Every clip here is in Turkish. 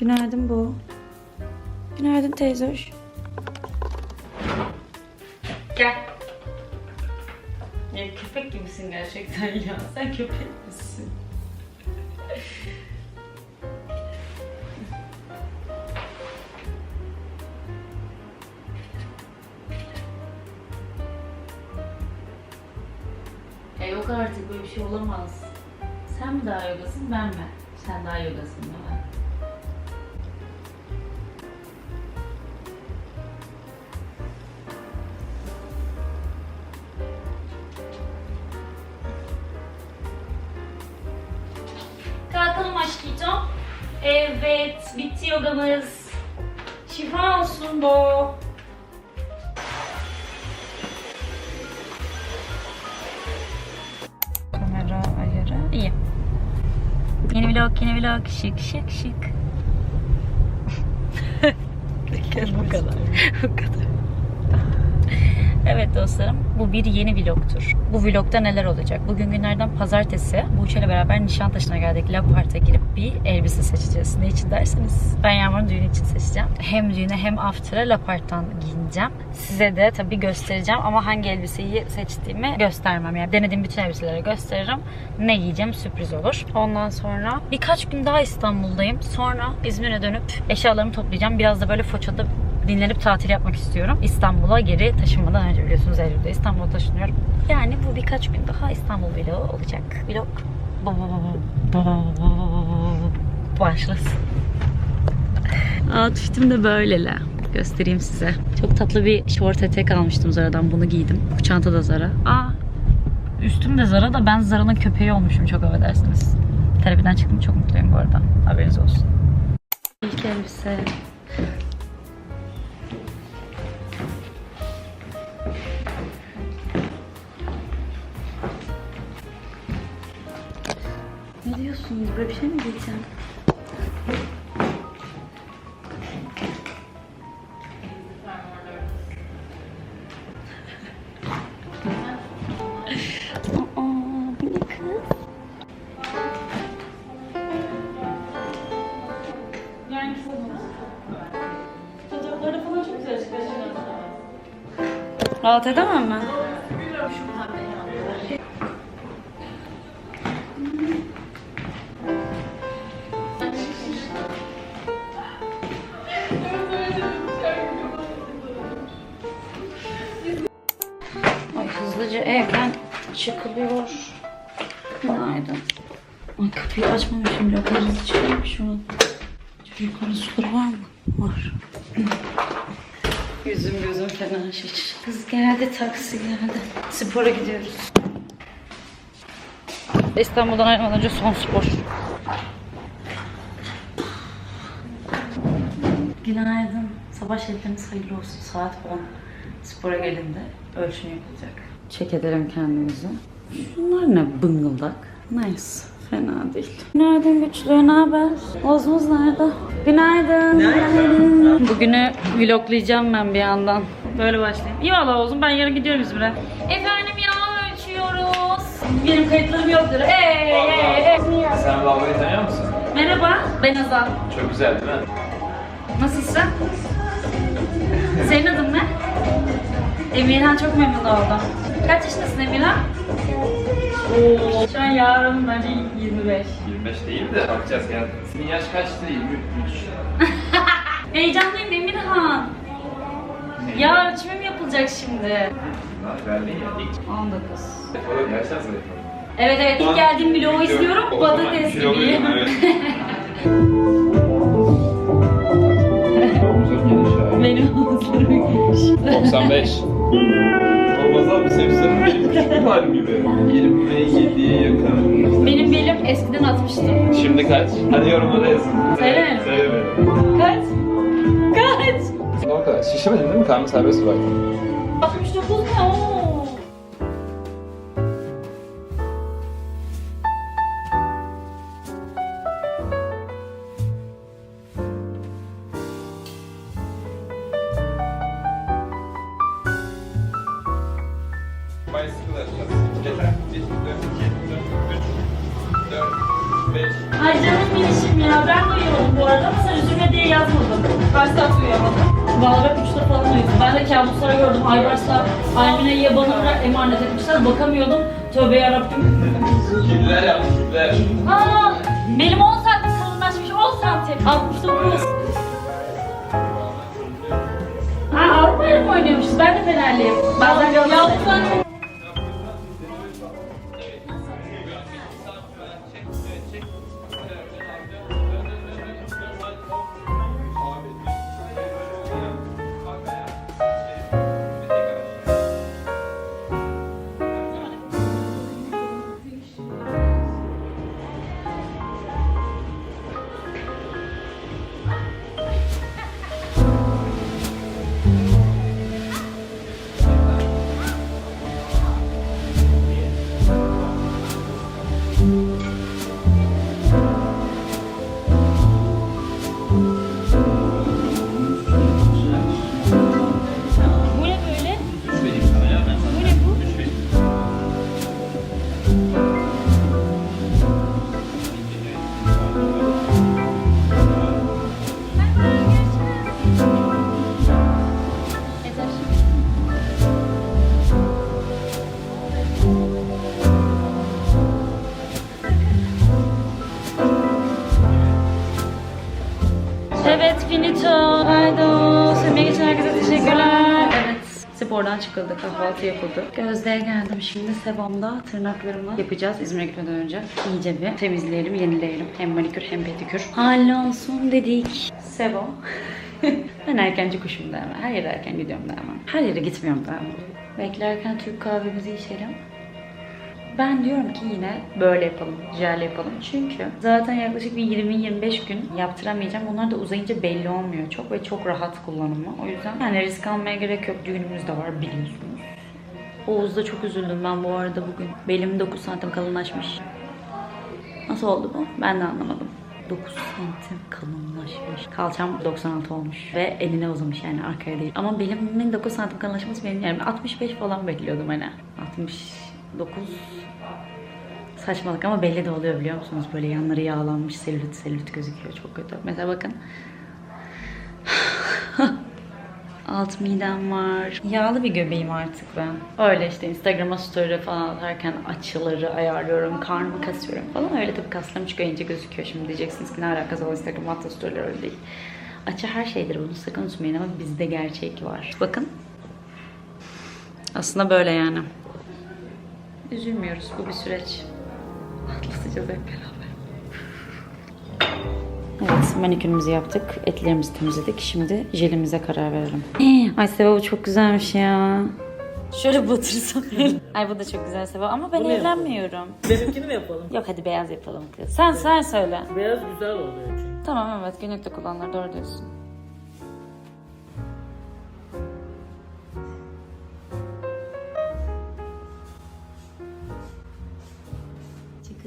Günaydın bu. Günaydın teyze. Gel. Ya köpek gibisin gerçekten ya. Sen köpek misin? Ya yok artık böyle bir şey olamaz. Sen mi daha yogasın ben mi? Sen daha yogasın değil mi? Evet, bitti yogamız. Şifa olsun bu. Kamera ayarı iyi. Yeni vlog, yeni vlog. Şık şık şık. bu kadar. bu kadar. Evet dostlarım, bu bir yeni vlogtur. Bu vlogda neler olacak? Bugün günlerden pazartesi. Buğçe ile beraber Nişantaşı'na geldik. Lapart'a girip bir elbise seçeceğiz. Ne için derseniz ben Yağmur'un düğünü için seçeceğim. Hem düğüne hem after'a Lapart'tan giyineceğim. Size de tabii göstereceğim ama hangi elbiseyi seçtiğimi göstermem. Yani denediğim bütün elbiseleri gösteririm. Ne giyeceğim sürpriz olur. Ondan sonra birkaç gün daha İstanbul'dayım. Sonra İzmir'e dönüp eşyalarımı toplayacağım. Biraz da böyle Foça'da dinlenip tatil yapmak istiyorum. İstanbul'a geri taşınmadan önce biliyorsunuz Eylül'de İstanbul'a taşınıyorum. Yani bu birkaç gün daha İstanbul vlogu olacak. Vlog başlasın. Outfit'im de böylele. Göstereyim size. Çok tatlı bir short etek almıştım Zara'dan. Bunu giydim. Bu çanta da Zara. Aa, üstüm de Zara da ben Zara'nın köpeği olmuşum çok affedersiniz. Terapiden çıktım çok mutluyum bu arada. Haberiniz olsun. İlk elbise. Böyle bir şey mi giyeceğim? Aa, bu ne çıkılıyor. Günaydın. Ay kapıyı açmamışım bile. O kadar hızlı çıkıyorum şu an. Çocukların suları var mı? Var. Yüzüm gözüm fena şiş. Kız geldi, taksi geldi. Spora gidiyoruz. İstanbul'dan ayrılmadan önce son spor. Günaydın. Sabah şerifleriniz hayırlı olsun. Saat 10. Spora gelin de ölçüm yapılacak. Çek edelim kendimizi. Şunlar ne bıngıldak. Nice. Fena değil. Günaydın güçlü. Ne haber? Ozmuz nerede? Günaydın. Günaydın. Bugünü vloglayacağım ben bir yandan. Böyle başlayayım. İyi valla Ozum. Ben yarın gidiyorum İzmir'e. Efendim yağ ölçüyoruz. Benim kayıtlarım yoktur. Hey, hey, hey. Sen babayı tanıyor musun? Merhaba. Ben Azal. Çok güzel değil mi? Nasılsın? Senin adın ne? Emirhan çok memnun oldum. Kaç yaşındasın Emirhan? Oo, şu an yarın bence 25. 25 değil de bakacağız gel. Senin yaş kaçtı? 23. Heyecanlıyım Emirhan. Ya ölçümüm yapılacak şimdi. Verdin ya ilk. 19. Yapalım yaşlar yapalım. Evet evet ilk geldiğim vlogu izliyorum. Patates veriyorum, evet. Benim omuzlarım geniş. 95. Olmaz abi senin benim küçük halim gibi. 27'ye yakın. Benim belim eskiden 60'tı. Şimdi kaç? Hadi yorumlara yazın. Söyle. Söyle beni. Kaç? Kaç? O kadar. Şişemedin değil mi? Karnı serbest bıraktın. 69 ne? Oo. Valla 3'te falan uyudum. Ben de kabuslar gördüm. Aybars'la Almine'yi bana bırak emanet etmişler. Bakamıyordum. Tövbe yarabbim. Kediler yaptı kediler. Aa, benim 10 santim kalınlaşmış 10 santim. 69. Ha Avrupa'ya mı oynuyormuşuz? Ben de Fenerliyim. Bazen Galatasaray'ım. Evet. Spordan çıkıldı, kahvaltı yapıldı. Gözde'ye geldim şimdi. Sebam'da tırnaklarımı yapacağız İzmir'e gitmeden önce. İyice bir temizleyelim, yenileyelim. Hem manikür hem pedikür. Hallolsun dedik. Sebo. ben erkenci kuşum da hemen. Her yere erken gidiyorum da hemen. Her yere gitmiyorum da hemen. Beklerken Türk kahvemizi içelim. Ben diyorum ki yine böyle yapalım, jel yapalım. Çünkü zaten yaklaşık bir 20-25 gün yaptıramayacağım. Onlar da uzayınca belli olmuyor çok ve çok rahat kullanımı. O yüzden yani risk almaya gerek yok. Düğünümüz de var biliyorsunuz. Oğuz'da çok üzüldüm ben bu arada bugün. Belim 9 santim kalınlaşmış. Nasıl oldu bu? Ben de anlamadım. 9 santim kalınlaşmış. Kalçam 96 olmuş ve eline uzamış yani arkaya değil. Ama belimin 9 santim kalınlaşması benim yani 65 falan bekliyordum hani. 69 saçmalık ama belli de oluyor biliyor musunuz? Böyle yanları yağlanmış selülit selülit gözüküyor çok kötü. Mesela bakın. Alt midem var. Yağlı bir göbeğim artık ben. Öyle işte Instagram'a story falan atarken açıları ayarlıyorum, karnımı kasıyorum falan. Öyle tabii kaslarım çıkıyor ince gözüküyor. Şimdi diyeceksiniz ki ne alakası var Instagram'a attığı storyler öyle değil. Açı her şeydir bunu sakın unutmayın ama bizde gerçek var. Bakın. Aslında böyle yani. Üzülmüyoruz bu bir süreç. Atlatacağız hep beraber. Evet, manikürümüzü yaptık. Etlerimizi temizledik. Şimdi jelimize karar verelim. Ay Seva bu çok güzelmiş ya. Şöyle batırsam. Ay bu da çok güzel Seva ama ben Bunu yapalım. evlenmiyorum. Benimkini mi yapalım? Yok hadi beyaz yapalım kız. Sen sen söyle. Beyaz güzel oluyor çünkü. Tamam evet günlükte kullanılır doğru diyorsun.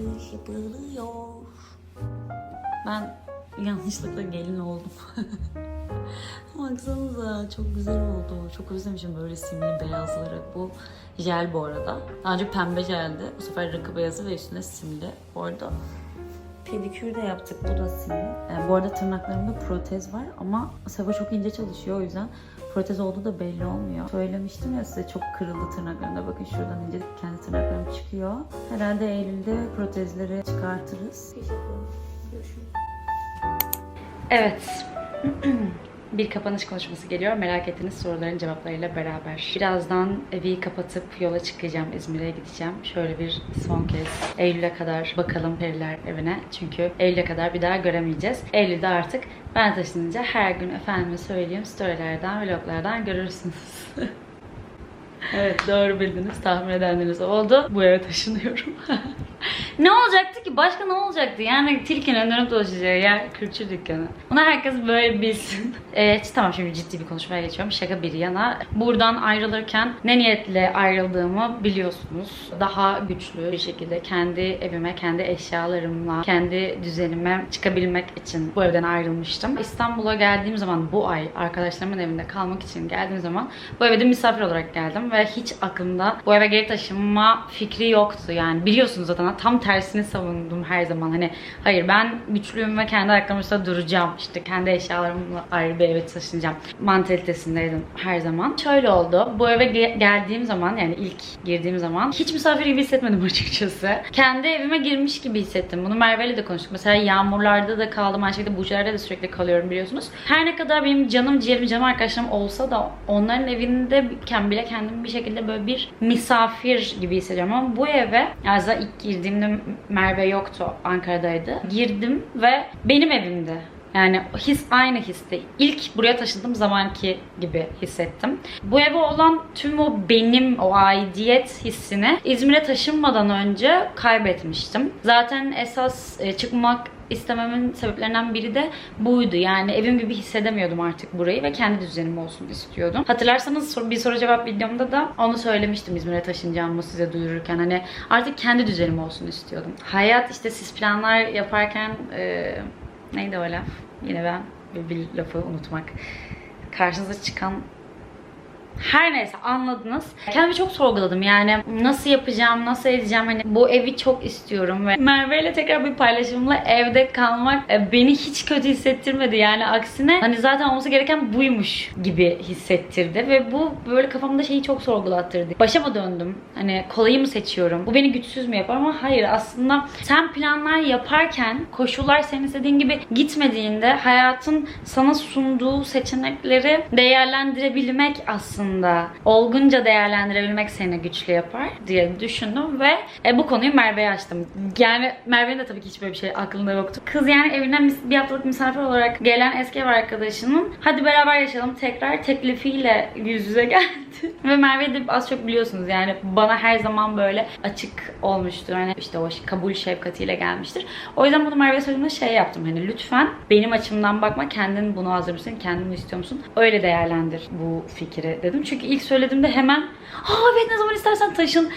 Çıkış yapılıyor. Ben yanlışlıkla gelin oldum. Baksanıza çok güzel oldu. Çok özlemişim böyle simli beyazları. Bu jel bu arada. Daha önce pembe jeldi. Bu sefer rakı beyazı ve üstüne simli. Bu arada Pedikür de yaptık. Bu da simli. Yani bu arada tırnaklarımda protez var ama Seva çok ince çalışıyor o yüzden protez olduğu da belli olmuyor. Söylemiştim ya size çok kırıldı tırnaklarımda. Bakın şuradan ince kendi tırnaklarım çıkıyor. Herhalde Eylül'de protezleri çıkartırız. Evet. bir kapanış konuşması geliyor. Merak ettiğiniz soruların cevaplarıyla beraber. Birazdan evi kapatıp yola çıkacağım. İzmir'e gideceğim. Şöyle bir son kez Eylül'e kadar bakalım Periler evine. Çünkü Eylül'e kadar bir daha göremeyeceğiz. Eylül'de artık ben taşınınca her gün efendime söyleyeyim storylerden, vloglardan görürsünüz. Evet doğru bildiniz. Tahmin edenleriniz oldu. Bu eve taşınıyorum. ne olacaktı ki? Başka ne olacaktı? Yani tilkinin dönüp dolaşacağı yer kültür dükkanı. Bunu herkes böyle bilsin. Evet tamam şimdi ciddi bir konuşmaya geçiyorum. Şaka bir yana. Buradan ayrılırken ne niyetle ayrıldığımı biliyorsunuz. Daha güçlü bir şekilde kendi evime, kendi eşyalarımla, kendi düzenime çıkabilmek için bu evden ayrılmıştım. İstanbul'a geldiğim zaman bu ay arkadaşlarımın evinde kalmak için geldiğim zaman bu eve de misafir olarak geldim ve hiç aklımda bu eve geri taşınma fikri yoktu. Yani biliyorsunuz zaten tam tersi tersini savundum her zaman. Hani hayır ben güçlüyüm ve kendi ayaklarımın üstünde duracağım. İşte kendi eşyalarımla ayrı bir eve taşınacağım. Mantalitesindeydim her zaman. Şöyle oldu. Bu eve ge- geldiğim zaman yani ilk girdiğim zaman hiç misafir gibi hissetmedim açıkçası. Kendi evime girmiş gibi hissettim. Bunu Merve'yle de konuştuk. Mesela yağmurlarda da kaldım. Aynı şekilde Buca'larda da sürekli kalıyorum biliyorsunuz. Her ne kadar benim canım ciğerim canım arkadaşlarım olsa da onların evindeyken bile kendimi bir şekilde böyle bir misafir gibi hissediyorum. Ama bu eve yani ilk girdiğimde Merve yoktu. Ankara'daydı. Girdim ve benim evimde. Yani his aynı histi. İlk buraya taşındığım zamanki gibi hissettim. Bu eve olan tüm o benim, o aidiyet hissini İzmir'e taşınmadan önce kaybetmiştim. Zaten esas e, çıkmak istememin sebeplerinden biri de buydu. Yani evim gibi hissedemiyordum artık burayı ve kendi düzenim olsun istiyordum. Hatırlarsanız bir soru cevap videomda da onu söylemiştim İzmir'e taşınacağımı size duyururken. Hani artık kendi düzenim olsun istiyordum. Hayat işte siz planlar yaparken e, neydi o laf? Yine ben bir, bir lafı unutmak. Karşınıza çıkan her neyse anladınız. Kendimi çok sorguladım yani nasıl yapacağım, nasıl edeceğim hani bu evi çok istiyorum ve Merve ile tekrar bir paylaşımla evde kalmak e, beni hiç kötü hissettirmedi yani aksine hani zaten olması gereken buymuş gibi hissettirdi ve bu böyle kafamda şeyi çok sorgulattırdı. Başa mı döndüm? Hani kolayı mı seçiyorum? Bu beni güçsüz mü yapar ama hayır aslında sen planlar yaparken koşullar senin istediğin gibi gitmediğinde hayatın sana sunduğu seçenekleri değerlendirebilmek aslında olgunca değerlendirebilmek seni güçlü yapar diye düşündüm ve e, bu konuyu Merve'ye açtım. Yani Merve'nin de tabii ki hiç şey aklında yoktu. Kız yani evine mis- bir haftalık misafir olarak gelen eski ev arkadaşının hadi beraber yaşayalım tekrar teklifiyle yüz yüze geldi. ve Merve de az çok biliyorsunuz yani bana her zaman böyle açık olmuştur. Hani işte o kabul şefkatiyle gelmiştir. O yüzden bunu Merve'ye söylediğimde şey yaptım. Hani lütfen benim açımdan bakma kendin bunu hazır mısın? Kendin istiyor musun? Öyle değerlendir bu fikri dedim. Çünkü ilk söylediğimde hemen aa evet ne zaman istersen taşın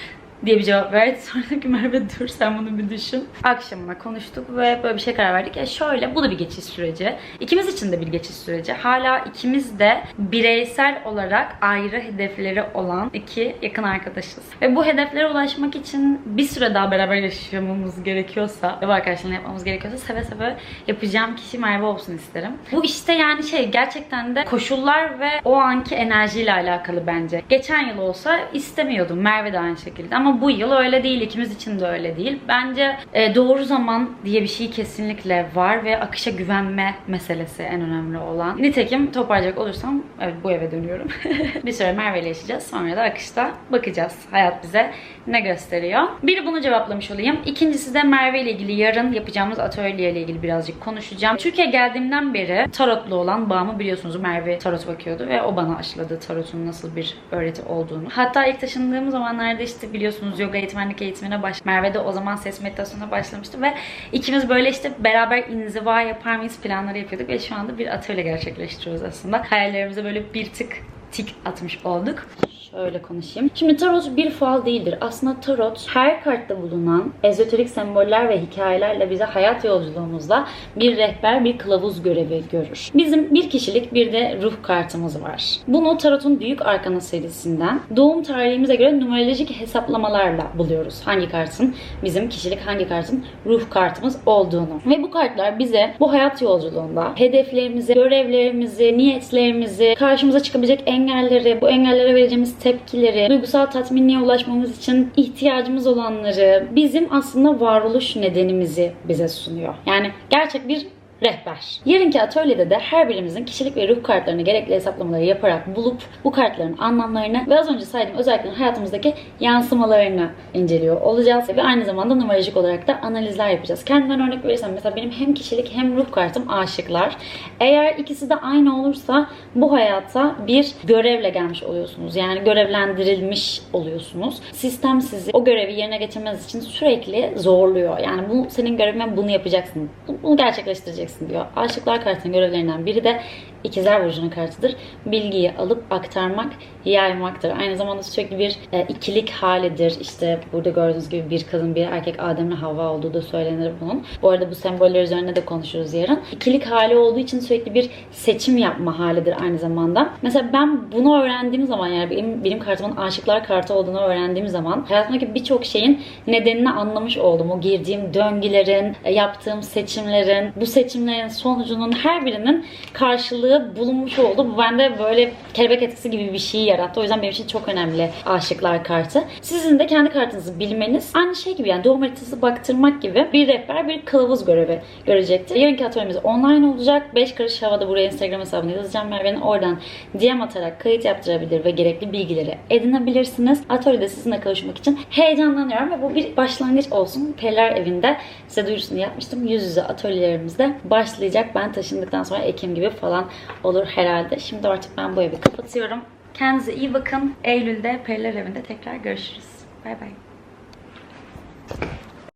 diye bir cevap verdi. Sonra dedim ki Merve dur sen bunu bir düşün. Akşamına konuştuk ve böyle bir şey karar verdik. Ya şöyle bu da bir geçiş süreci. İkimiz için de bir geçiş süreci. Hala ikimiz de bireysel olarak ayrı hedefleri olan iki yakın arkadaşız. Ve bu hedeflere ulaşmak için bir süre daha beraber yaşamamız gerekiyorsa ve bu yapmamız gerekiyorsa seve seve yapacağım kişi Merve olsun isterim. Bu işte yani şey gerçekten de koşullar ve o anki enerjiyle alakalı bence. Geçen yıl olsa istemiyordum. Merve de aynı şekilde. Ama bu yıl öyle değil. ikimiz için de öyle değil. Bence e, doğru zaman diye bir şey kesinlikle var ve akışa güvenme meselesi en önemli olan. Nitekim toparlayacak olursam evet bu eve dönüyorum. bir süre Merve ile yaşayacağız. Sonra da akışta bakacağız. Hayat bize ne gösteriyor. Biri bunu cevaplamış olayım. İkincisi de Merve ile ilgili yarın yapacağımız atölye ile ilgili birazcık konuşacağım. Türkiye geldiğimden beri tarotlu olan bağımı biliyorsunuz Merve tarot bakıyordu ve o bana aşıladı tarotun nasıl bir öğreti olduğunu. Hatta ilk taşındığım zamanlarda işte biliyorsunuz yoga eğitmenlik eğitimine baş Merve de o zaman ses meditasyonuna başlamıştı ve ikimiz böyle işte beraber inziva yapar mıyız planları yapıyorduk ve şu anda bir atölye gerçekleştiriyoruz aslında. Hayallerimize böyle bir tık tik atmış olduk. Şöyle konuşayım. Şimdi tarot bir fal değildir. Aslında tarot her kartta bulunan ezoterik semboller ve hikayelerle bize hayat yolculuğumuzda bir rehber, bir kılavuz görevi görür. Bizim bir kişilik bir de ruh kartımız var. Bunu tarotun büyük arkana serisinden doğum tarihimize göre numerolojik hesaplamalarla buluyoruz. Hangi kartın bizim kişilik, hangi kartın ruh kartımız olduğunu. Ve bu kartlar bize bu hayat yolculuğunda hedeflerimizi, görevlerimizi, niyetlerimizi, karşımıza çıkabilecek engelleri, bu engellere vereceğimiz tepkileri, duygusal tatminliğe ulaşmamız için ihtiyacımız olanları, bizim aslında varoluş nedenimizi bize sunuyor. Yani gerçek bir rehber. Yarınki atölyede de her birimizin kişilik ve ruh kartlarını gerekli hesaplamaları yaparak bulup bu kartların anlamlarını ve az önce saydığım özelliklerin hayatımızdaki yansımalarını inceliyor olacağız. Ve aynı zamanda numerolojik olarak da analizler yapacağız. Kendimden örnek verirsem mesela benim hem kişilik hem ruh kartım aşıklar. Eğer ikisi de aynı olursa bu hayata bir görevle gelmiş oluyorsunuz. Yani görevlendirilmiş oluyorsunuz. Sistem sizi o görevi yerine getirmeniz için sürekli zorluyor. Yani bu senin görevin bunu yapacaksın. Bunu gerçekleştireceksin diyor. Aşıklar kartının görevlerinden biri de İkizler Burcu'nun kartıdır. Bilgiyi alıp aktarmak, yaymaktır. Aynı zamanda sürekli bir e, ikilik halidir. İşte burada gördüğünüz gibi bir kadın, bir erkek Adem'le Havva olduğu da söylenir bunun. Bu arada bu semboller üzerine de konuşuruz yarın. İkilik hali olduğu için sürekli bir seçim yapma halidir aynı zamanda. Mesela ben bunu öğrendiğim zaman yani benim, benim kartımın aşıklar kartı olduğunu öğrendiğim zaman hayatımdaki birçok şeyin nedenini anlamış oldum. O girdiğim döngülerin, e, yaptığım seçimlerin, bu seçimlerin sonucunun her birinin karşılığı bulunmuş oldu. Bu bende böyle kelebek etkisi gibi bir şey yarattı. O yüzden benim için çok önemli aşıklar kartı. Sizin de kendi kartınızı bilmeniz aynı şey gibi yani doğum haritası baktırmak gibi bir rehber, bir kılavuz görevi görecektir. Yarınki atölyemiz online olacak. 5 karış havada buraya Instagram hesabına yazacağım. Merve'nin oradan DM atarak kayıt yaptırabilir ve gerekli bilgileri edinebilirsiniz. Atölyede sizinle kavuşmak için heyecanlanıyorum ve bu bir başlangıç olsun. Periler evinde size duyurusunu yapmıştım. Yüz yüze atölyelerimizde başlayacak. Ben taşındıktan sonra Ekim gibi falan olur herhalde. Şimdi artık ben bu evi kapatıyorum. Kendinize iyi bakın. Eylül'de Periler evinde tekrar görüşürüz. Bay bay.